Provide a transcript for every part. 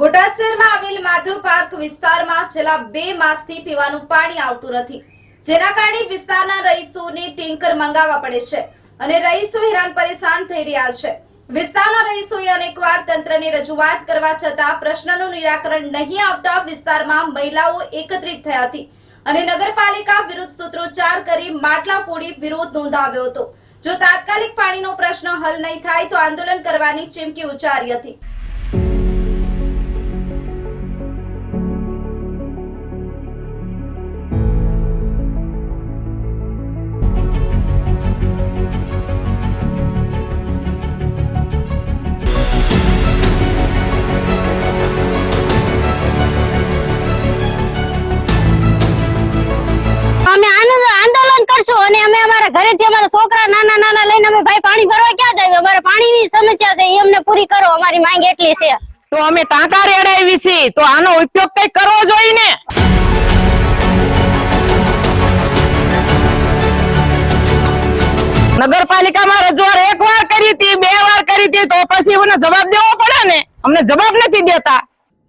બોટાદ આવેલ માધવ પાર્ક વિસ્તારમાં છેલ્લા બે માસથી પીવાનું પાણી આવતું નથી. જેના કારણે વિસ્તારના રહીશોને ટેન્કર મંગાવવા પડે છે અને રહીશો હેરાન પરેશાન થઈ રહ્યા છે. વિસ્તારના રહીશોએ અનેકવાર તંત્રને રજૂઆત કરવા છતાં પ્રશ્નનું નિરાકરણ નહીં આવતા વિસ્તારમાં મહિલાઓ એકત્રિત થઈ હતી અને નગરપાલિકા વિરુદ્ધ સૂત્રોચ્ચાર કરી માટલા ફોડી વિરોધ નોંધાવ્યો હતો. જો તાત્કાલિક પાણીનો પ્રશ્ન હલ નહીં થાય તો આંદોલન કરવાની ચીમકી ઉચ્ચારી હતી. અને ઘરે થી અમારા છોકરા નાના નાના લઈને અમે ભાઈ પાણી ભરવા ક્યાં જાય? અમારે પાણીની સમસ્યા છે એ અમને પૂરી કરો, અમારી માંગ એટલી છે. તો અમે ટાંકા રેડાવી છે, તો આનો ઉપયોગ કઈ કરવો જોઈએ ને? નગરપાલિકામાં રજૂઆત એક વાર કરી હતી, બે વાર કરી હતી, તો પછી મને જવાબ દેવો પડે ને? અમને જવાબ નથી દેતા.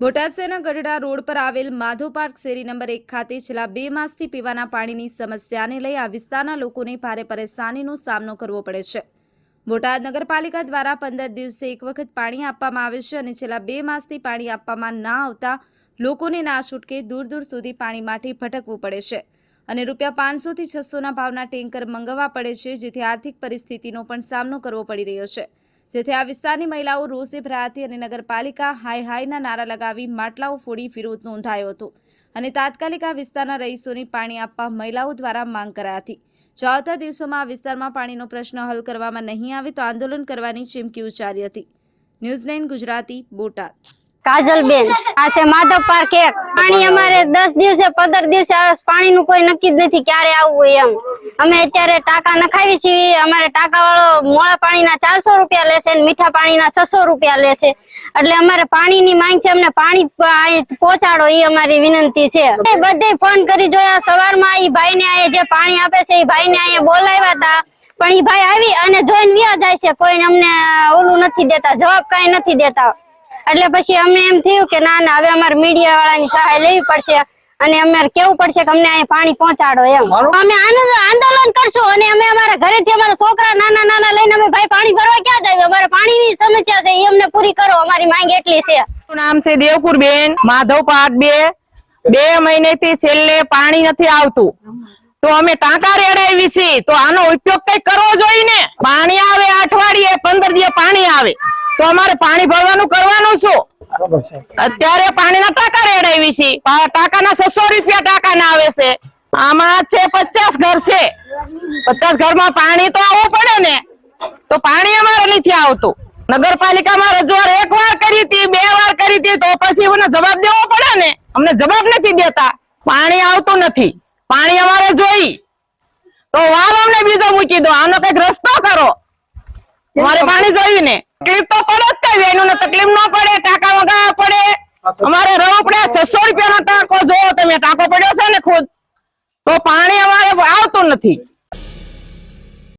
બોટાદ શહેરના ગઢડા રોડ પર આવેલ માધો પાર્ક શેરી નંબર એક ખાતે છેલ્લા બે માસથી પીવાના પાણીની સમસ્યાને લઈ આ વિસ્તારના લોકોને ભારે પરેશાનીનો સામનો કરવો પડે છે. બોટાદ નગરપાલિકા દ્વારા પંદર દિવસે એક વખત પાણી આપવામાં આવે છે અને છેલ્લા બે માસથી પાણી આપવામાં ના આવતા લોકોને ના છૂટકે દૂર દૂર સુધી પાણી માટે ભટકવું પડે છે. અને રૂપિયા પાંચસોથી છસોના ભાવના ટેન્કર મંગાવવા પડે છે, જેથી આર્થિક પરિસ્થિતિનો પણ સામનો કરવો પડી રહ્યો છે. જેથી આ વિસ્તારની મહિલાઓ રોષે ભરાતી અને નગરપાલિકા હાય હાયના નારા લગાવી માટલાઓ ફોડી વિરોધ નોંધાયો હતો. અને તાત્કાલિક આ વિસ્તારના રહીશોને પાણી આપવા મહિલાઓ દ્વારા માંગ કરાઈ હતી જો આવતા દિવસોમાં આ વિસ્તારમાં પાણીનો પ્રશ્ન હલ કરવામાં નહીં આવે તો આંદોલન કરવાની ચીમકી ઉચ્ચારી હતી. ન્યૂઝલેન્ડ ગુજરાતી, બોટાદ. કાજલબેન. આ છે માધવ પાર્ક એક. પાણી અમારે દસ દિવસે, પંદર દિવસે પાણી નું કોઈ નક્કી જ નથી ક્યારે આવવું એમ. અમે અત્યારે ટાંકા નખાવી છીએ. અમારે ટાંકા વાળો મોળા પાણીના ચારસો રૂપિયા લેશે અને મીઠા પાણીના છસો રૂપિયા લે છે. એટલે અમારે પાણીની માંગ છે, અમને પાણી પહોંચાડો એ અમારી વિનંતી છે. બધે ફોન કરી જોયા. સવારમાં એ ભાઈને અહીંયા જે પાણી આપે છે એ ભાઈને અહીંયા બોલાવ્યા હતા પણ એ ભાઈ આવી અને જોઈને વ્યા જાય છે. કોઈને અમને ઓલું નથી દેતા, જવાબ કઈ નથી દેતા. એટલે પછી અમને એમ થયું કે ના ના હવે અમારે મીડિયા વાળાની સહાય લેવી પડશે અને અમારે કેવું પડશે કે અમને અહીંયા પાણી પહોંચાડો એમ. અમે આનંદ આંદોલન કરશું અને અમે અમારા ઘરેથી અમારા છોકરા નાના નાના લઈને અમે ભાઈ પાણી ભરવા ક્યાં જાય અમારે પાણીની સમસ્યા છે એ અમને પૂરી કરો અમારી માંગ એટલી છે. નામ છે દેવકુરબેન માધવ પાટ બે. બે મહિનેથી છેલ્લે પાણી નથી આવતું. તો અમે ટાંકા રેડાવી છે. તો આનો ઉપયોગ કઈ કરવો જોઈએ ને? પાણી આવે અઠવાડિયે પંદર દિવસ પાણી આવે. તો અમારે પાણી ભરવાનું કરવાનું શું? અત્યારે પાણીના ટાંકા રેડાવી છીએ ટાંકાના છસો રૂપિયા ટાંકાના આવે છે. આમાં છે પચાસ ઘર છે. પચાસ ઘરમાં પાણી તો આવવું પડે ને? તો પાણી અમારે નથી આવતું. નગરપાલિકામાં રજૂઆત એક વાર કરી હતી બે વાર કરી હતી તો પછી મને જવાબ દેવો પડે ને? અમને જવાબ નથી દેતા. પાણી આવતું નથી. પાણી અમારે જોઈ. તો વાર અમને બીજો મૂકી દો. આનો કંઈક રસ્તો કરો. અમારે પાણી જોયું ને તકલીફ તો પડે જ કઈ એનું ને તકલીફ ન પડે ટાંકા વગા પડે. અમારે રહેવું પડે. છસો રૂપિયાનો ટાંકો જોવો તમે. ટાંકો પડ્યો છે ને ખુદ. તો પાણી અમારે આવતું નથી.